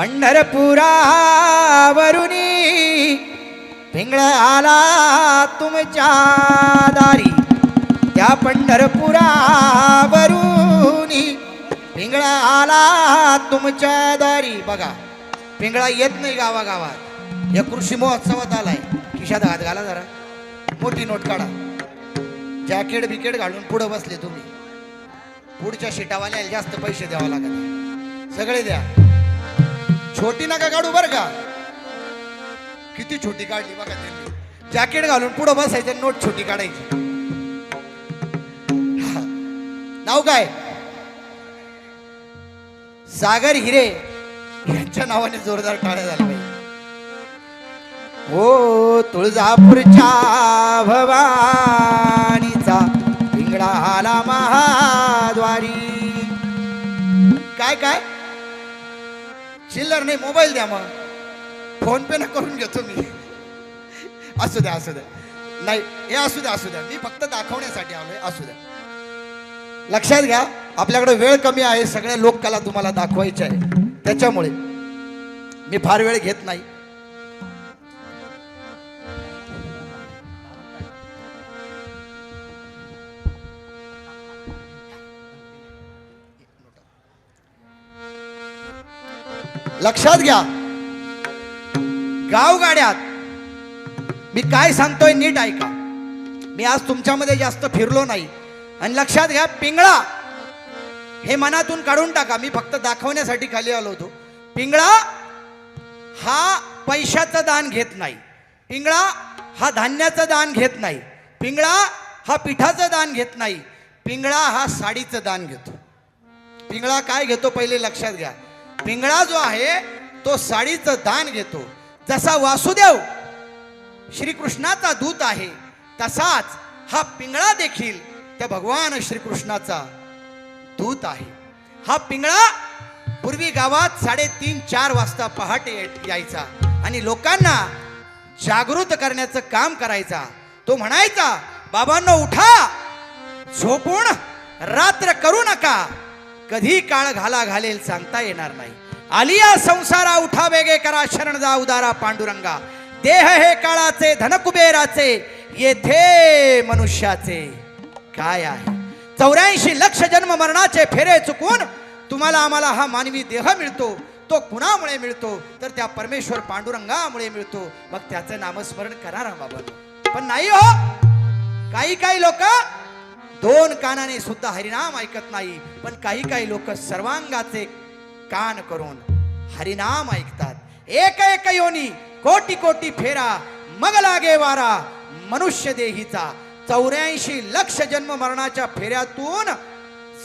पंढरपुरावरुनी पिंगळ आला तुमच्या दारी. त्या पंढरपुरावरुनी पिंगळ आला तुमच्या दारी. बघा पिंगळा येत नाही गावागावात. या कृषी महोत्सवात आलाय. खिशात हात घाला जरा. मोठी नोट काढा. जॅकेट बिकेट घालून पुढं बसले तुम्ही. पुढच्या शिटावाल्याला जास्त पैसे द्यावा लागत सगळे द्या. छोटी नका काढू बर का? किती छोटी काढली बघा त्यांनी. जॅकेट घालून पुढं बसायचं नोट छोटी काढायची. नाव काय? सागर हिरे यांच्या नावाने जोरदार टाळ्या झाल्या पाहिजे हो, ओ तुळजापूरच्या भवानीचा पिंगळा आला महाद्वारी. काय काय? चिल्लर नाही मोबाईल द्या मग. फोन पे ना करून घेतो मी. असू द्या असू द्या. नाही हे असू द्या असू द्या. मी फक्त दाखवण्यासाठी आलोय असू द्या. लक्षात घ्या आपल्याकडे वेळ कमी आहे सगळ्या लोककला तुम्हाला दाखवायच्या आहे. त्याच्यामुळे मी फार वेळ घेत नाही. लक्षात घ्या. गावगाड्यात मी काय सांगतोय नीट ऐका. मी आज तुमच्यामध्ये जास्त फिरलो नाही. आणि लक्षात घ्या पिंगळा हे मनातून काढून टाका. मी फक्त दाखवण्यासाठी खाली आलो होतो. पिंगळा हा पैशाचं दान घेत नाही. पिंगळा हा धान्याचं दान घेत नाही. पिंगळा हा पिठाचं दान घेत नाही. पिंगळा हा साडीचं दान घेतो. पिंगळा काय घेतो पहिले लक्षात घ्या. पिंगळा जो आहे तो साडीचं दान घेतो. जसा वासुदेव श्रीकृष्णाचा दूत आहे तसाच हा पिंगळा देखील त्या भगवान श्रीकृष्णाचा दूत आहे. हा पिंगळा पूर्वी गावात साडेतीन चार वाजता पहाटे यायचा आणि लोकांना जागृत करण्याचं काम करायचा. तो म्हणायचा बाबांनो उठा! झोपून रात्र करू नका. कधी काळ घाला घालेल सांगता येणार नाही. आलिया संसारा उठा वेगे करा शरण जा उदारा पांडुरंगा. देह हे काळाचे धनकुबेराचे येथे मनुष्याचे. काय आहे? चौऱ्याऐंशी लक्ष जन्म मरणाचे फेरे चुकून तुम्हाला आम्हाला हा मानवी देह मिळतो तो कुणामुळे मिळतो? तर त्या परमेश्वर पांडुरंगामुळे मिळतो. मग त्याचं नामस्मरण करा रा बाबा. पण नाही हो. काही काही लोक दोन कानाने सुद्धा हरिनाम ऐकत नाही पण काही काही लोक सर्वांगाचे कान करून हरिनाम ऐकतात. एक एक योनी कोटी कोटी फेरा मग लागे वारा मनुष्य देहीचा. चौऱ्याऐंशी लक्ष जन्म मरणाच्या फेऱ्यातून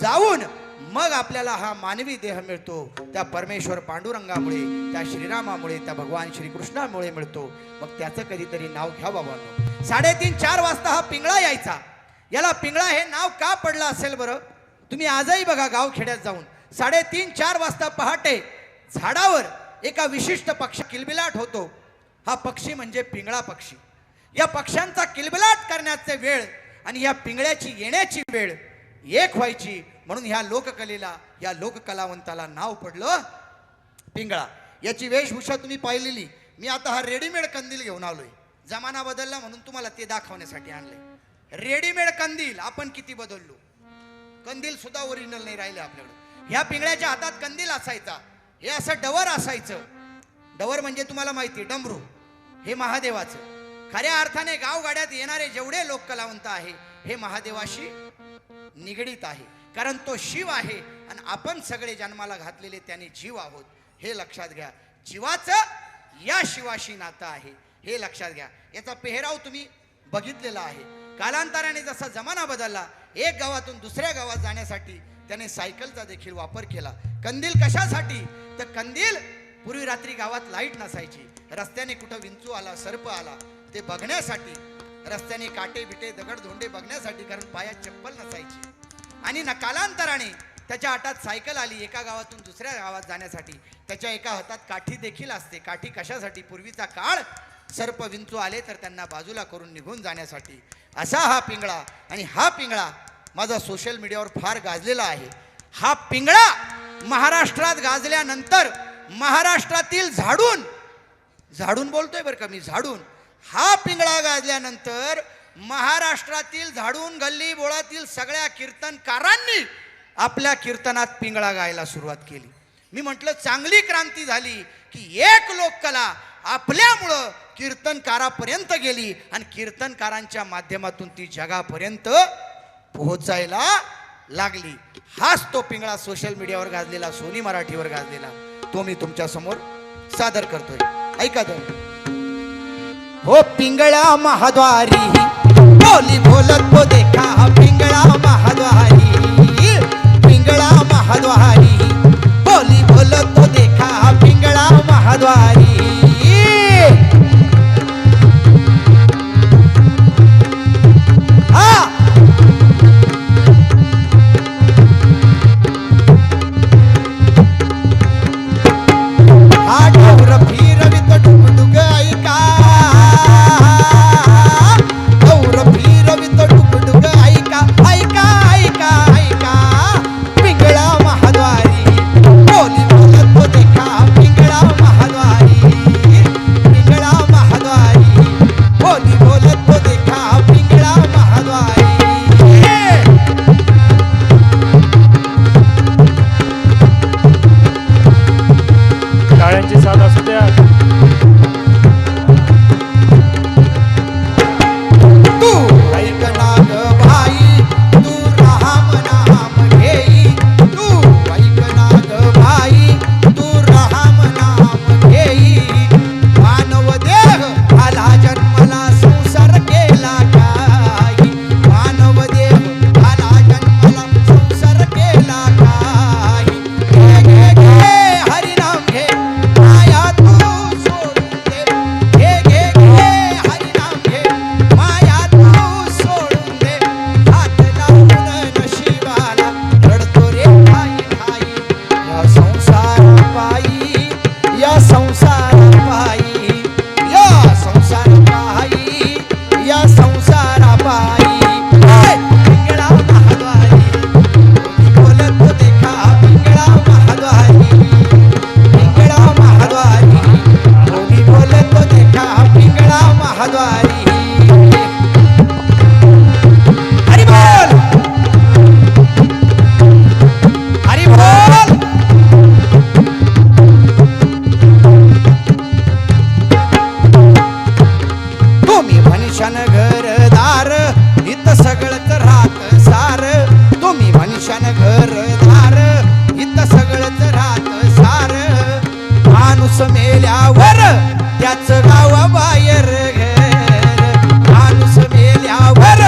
जाऊन मग आपल्याला हा मानवी देह मिळतो. त्या परमेश्वर पांडुरंगामुळे त्या श्रीरामामुळे त्या भगवान श्रीकृष्णामुळे मिळतो. मग त्याचं कधीतरी नाव घ्या बाबांनो. साडेतीन चार वाजता हा पिंगळा यायचा. याला पिंगळा हे नाव का पडलं असेल बरं? तुम्ही आजही बघा गावखेड्यात जाऊन. साडेतीन चार वाजता पहाटे झाडावर एका विशिष्ट पक्षी किलबिलाट होतो. हा पक्षी म्हणजे पिंगळा पक्षी. या पक्ष्यांचा किलबिलाट करण्याचे वेळ आणि या पिंगळ्याची येण्याची वेळ एक व्हायची. म्हणून ह्या लोककलेला या लोककलावंताला नाव पडलं पिंगळा. याची वेशभूषा तुम्ही पाहिलेली. मी आता हा रेडीमेड कंदील घेऊन आलोय. जमाना बदलला म्हणून तुम्हाला ते दाखवण्यासाठी आणले रेडीमेड कंदील आपण किती बदललो? कंदील सुद्धा ओरिजिनल नाही राहिले आपल्याकडे. ह्या पिंगळ्याच्या हातात कंदील असायचा. हे असं डवर असायचं. डवर म्हणजे तुम्हाला माहिती डमरू. हे महादेवाचं. खऱ्या अर्थाने गावगाड्यात येणारे जेवढे लोक कलावंत आहे हे महादेवाशी निगडीत आहे. कारण तो शिव आहे आणि आपण सगळे जन्माला घातलेले त्याने जीव आहोत. हे लक्षात घ्या. जीवाचं या शिवाशी नातं आहे. हे लक्षात घ्या. याचा पेहराव तुम्ही बघितलेला आहे. कालांतराने जसा जमाना बदलला एक गावातून दुसऱ्या गावात जाण्यासाठी त्याने सायकलचा देखील वापर केला. कंदील कशासाठी? तर कंदील पूर्वी रात्री गावात लाइट नसायची. रस्त्याने कुठं विंचू आला सर्प आला ते बघण्यासाठी. रस्त्याने काटे बिटे दगड धोंडे बघण्यासाठी कारण पायात चप्पल नसायची. आणि न कालांतराने त्याच्या हातात सायकल आली एका गावातून दुसऱ्या गावात जाण्यासाठी. त्याच्या एका हातात काठी देखील असते. काठी कशासाठी? पूर्वीचा काळ सर्प विंचू आले तर त्यांना बाजूला करून निघून जाण्यासाठी. असा हा पिंगळा आणि हा पिंगळा माझा सोशल मीडियावर फार गाजलेला आहे. हा पिंगळा महाराष्ट्रात गाजल्यानंतर महाराष्ट्रातील झाडून झाडून बोलतोय बरं का मी झाडून. हा पिंगळा गाजल्यानंतर महाराष्ट्रातील झाडून गल्ली बोळातील सगळ्या कीर्तनकारांनी आपल्या कीर्तनात पिंगळा गायला सुरुवात केली. मी म्हटलं चांगली क्रांती झाली की एक लोककला आपल्यामुळं कीर्तनकारापर्यंत गेली आणि कीर्तनकारांच्या माध्यमातून ती जगापर्यंत पोहोचायला लागली. हाच तो पिंगळा सोशल मीडियावर गाजलेला सोनी मराठीवर गाजलेला. तो मी तुमच्यासमोर सादर करतोय. ऐका तुम्ही हो पिंगळा महाद्वारी बोली बोलत तो देखा पिंगळा महाद्वारी. पिंगळा महाद्वारी बोली बोलत तो देखा पिंगळा महाद्वारी. मेल्यावर त्याच गाव बाहेर माणूस मेल्यावर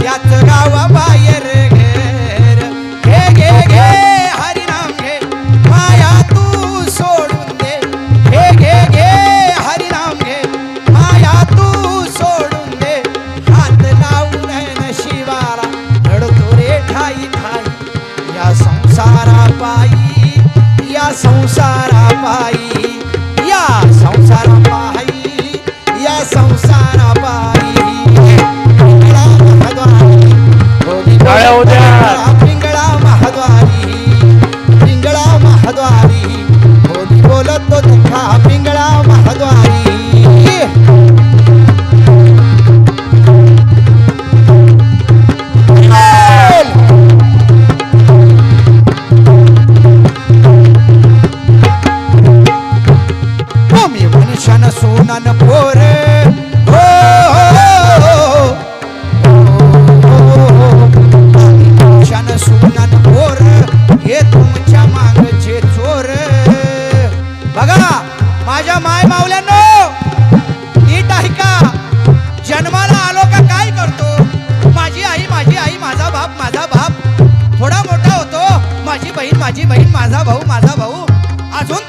त्याच गाव बाहेर घर. घे घे घे हरिनाम घे माया तू सोडून दे. घे घे घे हरिनाम घे माया तू सोडून दे. हात लावून नशिबाला रडतो रे ठाई ठाई. या संसारा पायी या संसार माझ्या माय मावल्यानो नीट ऐका जन्माला आलो का काय करतो? माझी आई माझी आई माझा बाप माझा बाप. थोडा मोठा होतो माझी बहीण माझी बहीण माझा भाऊ माझा भाऊ. अजून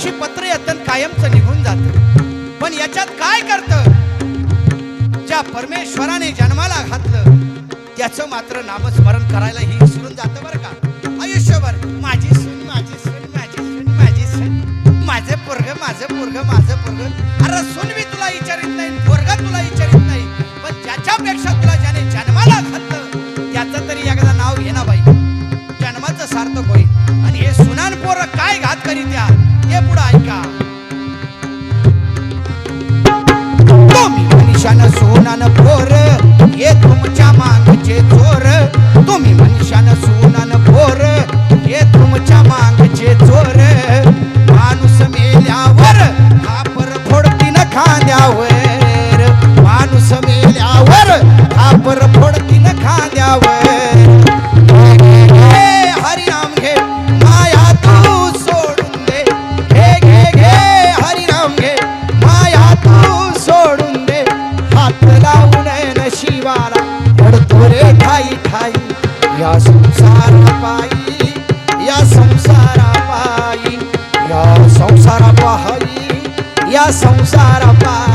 अशी पत्र यतन कायमचं निघून जात. पण याच्यात काय करत? ज्या परमेश्वराने जन्माला घातलं त्याच मात्र नामस्मरण करायला ही विसरून जात बर का? आयुष्यभर माझी सून माझी सून माझी सून माझी सून. माझे पोरग माझं पोरग माझं पोरग. अरे सून मी तुला विचारित नाही तुम्ही मनुष्यानं सोनानं पोर हे संसारा पाहाई या संसारा पायी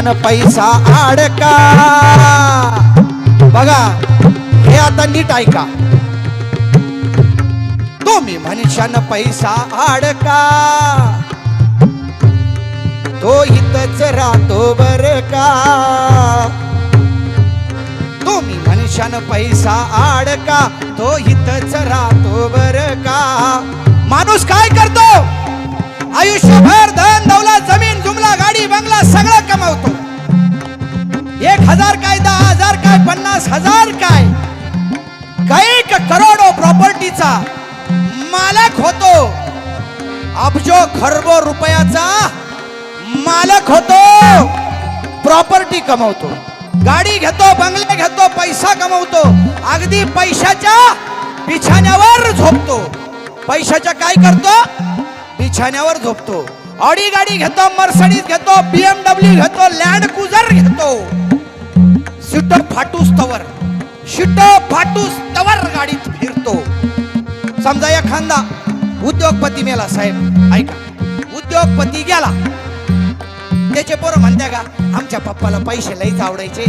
धन पैसा आडका. बघा हे आता नीट ऐका. तुम्ही मनुष्यानं पैसा आडका. तो इथच राहतो बर का? तुम्ही मनुष्यानं पैसा आडका तो इथच राहतो बर का? माणूस काय करतो? आयुष्यभर धन दौलत जमीन जुमला गाडी बंगला सगळं कमावतो. एक हजार काय दहा हजार काय पन्नास हजार काय? कैक करोडो प्रॉपर्टीचा मालक होतो. अब्जो खरबो रुपयाचा मालक होतो प्रॉपर्टी कमवतो. गाडी घेतो बंगले घेतो पैसा कमवतो. अगदी पैशाच्या बिछाण्यावर झोपतो. पैशाच्या काय करतो? बिछाण्यावर झोपतो. ऑडी गाडी घेतो मर्सडीज घेतो बीएमडब्ल्यू घेतो लँड क्रुझर घेतो. शिट फाटूस तवर. शिट फाटूस तवर गाडीत फिरतो. समजा एखादा उद्योगपती मेला साहेब ऐका. उद्योगपती गेला. त्याचे पोरं म्हणत्या का आमच्या पप्पाला पैसे लईच आवडायचे.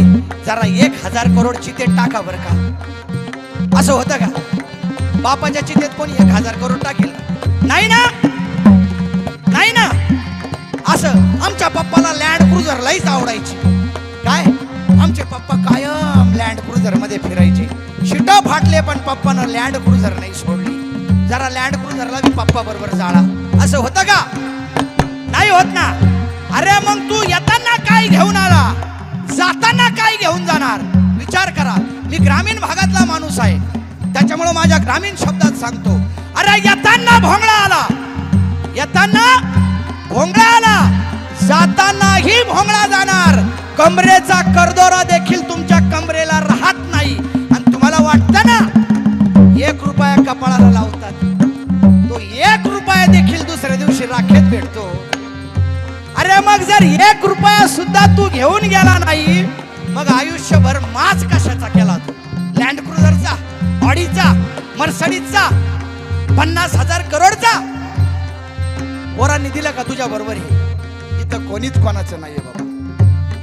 जरा एक हजार करोड चितेत टाका बर का. असं होतं का? बापाच्या चितेत कोणी एक हजार करोड टाकेल? नाही ना? लईच आवडायची. काय? आमचे पप्पा कायम लँड क्रुझरमध्ये फिरायचे. शिट फाटले पण पप्पानं लँड क्रुझर नाही सोडली. जरा लँड क्रुझरला मी पप्पा बरोबर जाळा. असं होतं का? नाही होत ना. अरे मग तू येताना काय घेऊन आला? जाताना काय घेऊन जाणार? विचार करा. मी ग्रामीण भागातला माणूस आहे. त्याच्यामुळे माझ्या ग्रामीण शब्दात सांगतो. अरे येताना भोंगळा आला. येताना भोंगळा आला. जातानाही भोंगळा जाणार. कमरेचा करदोरा देखील तुमच्या कमरेला राहत नाही. आणि तुम्हाला वाटतं ना एक रुपया कपाळाला लावतात. तो एक रुपया देखील दुसऱ्या दिवशी राखेत भेटतो. अरे मग जर एक रुपया सुद्धा तू घेऊन गेला नाही मग आयुष्यभर माच कशाचा केला तू? लँड क्रुझरचा ऑडीचा मर्सडीजचा पन्नास हजार करोडचा? पोरांनी दिलं का तुझ्या बरोबर इथं कोणीच कोणाचं नाहीये बाबा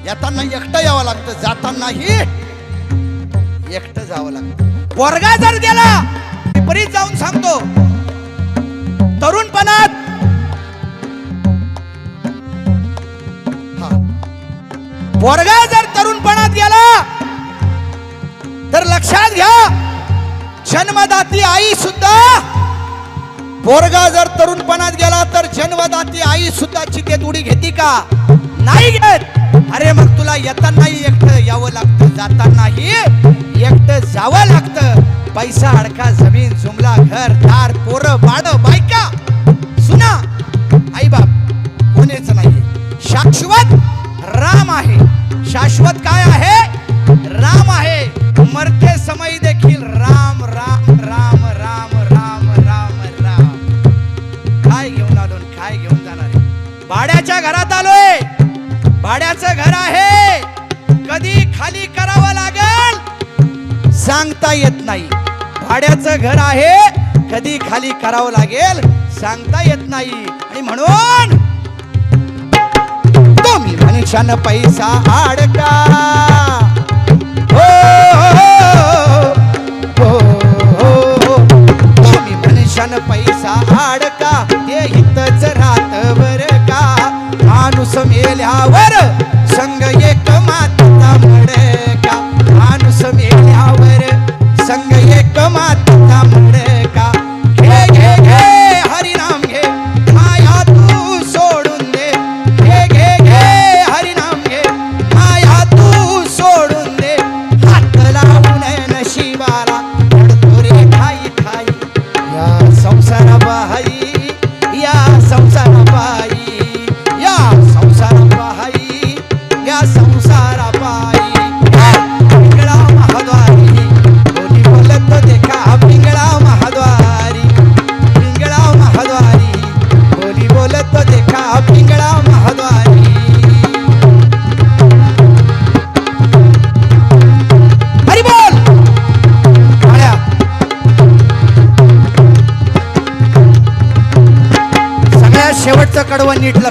येताना एकटं यावं लागतं जातानाही एकटं जावं लागतं पोरगा जर गेला विपरीत जाऊन सांगतो तरुणपणात हा. पोरगा जर तरुणपणात गेला तर लक्षात घ्या जन्मदाती आई सुद्धा पोरगा जर तरुणपणात गेला तर जन्मदाती आई सुद्धा चितेत उडी घेते का? नाही घेत. अरे मग तुला येतानाही एकटं यावं लागतं जातानाही एकटं जावं लागतं. पैसा अडका जमीन जुमला घर दार पोरं बाड बायका. सुना आई बाप कोणीच नाही. शाश्वत राम आहे. शाश्वत काय आहे? राम आहे. मरते समय भाड्याचं घर आहे. कधी खाली करावं लागेल? सांगता येत नाही. भाड्याचं घर आहे. कधी खाली करावं लागेल? सांगता येत नाही. आणि म्हणून तुम्ही मनुष्यानं पैसा आडका. हो, हो, हो, तुम्ही मनुष्यानं पैसा आडका. ते हितच राहत बर का? माणूस मेल्यावर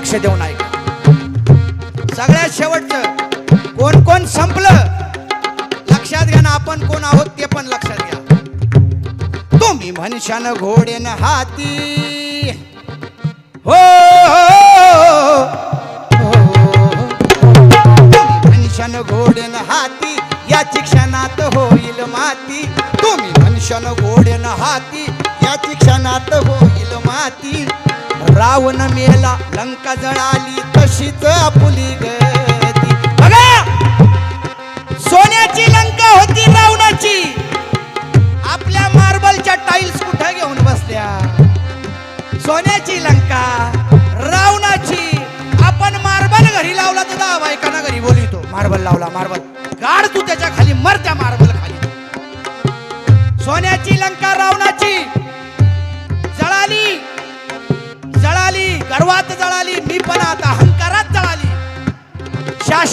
लक्ष देऊन ऐका. सगळ्यात शेवटचं कोण कोण संपलं लक्षात घ्या ना आपण कोण आहोत ते पण लक्षात घ्या. तुम्ही म्हणशान घोडेन हाती. हो, हो, हो, हो. मनुष्यान घोडेन हाती या क्षणात होईल माती. तुम्ही मनुष्यान घोडेन हाती या क्षणात होईल माती. रावण मेला लंका जळाली तशीच आपुली गती. बघा! सोन्याची लंका होती रावणाची. आपल्या मार्बलच्या टाईल्स कुठं घेऊन बसल्या? सोन्याची लंका रावणाची. आपण मार्बल घरी लावला तर दहा बायकांना घरी बोलितो मार्बल लावला मार्बल.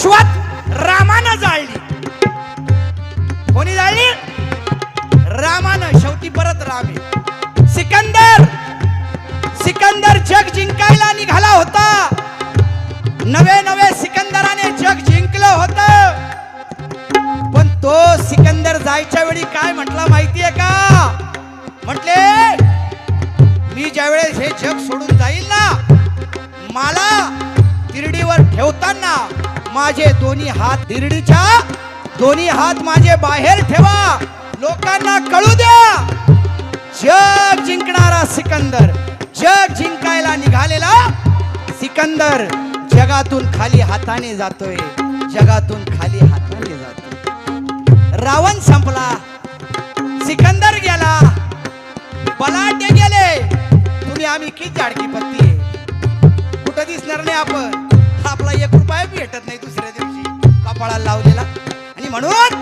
शाश्वत रामानं जाळली. कोणी जाळली? रामानं. शेवटी परत राम सिकंदर! सिकंदर जग जिंकायला निघाला होता. नवे नवे सिकंदराने जग जिंकलं होत. पण तो सिकंदर जायच्या वेळी काय म्हटला माहितीये का? म्हटले मी ज्यावेळेस हे जग सोडून जाईल ना मला तिरडीवर ठेवताना माझे दोन्ही हात तिरडीच्या दोन्ही हात माझे बाहेर ठेवा. लोकांना कळू द्या. जग जिंकणारा सिकंदर जग जिंकायला निघालेला सिकंदर जगातून खाली हाताने जातोय जगातून खाली हाताने जातोय. रावण संपला. सिकंदर गेला. बलाटे गेले. तुम्ही आम्ही किती जाडकी पत्ती कुठं दिसणार नाही आपण? आपला एक रुपया भेटत नाही दुसऱ्या दिवशी. कपाळाला लावलेला. आणि म्हणून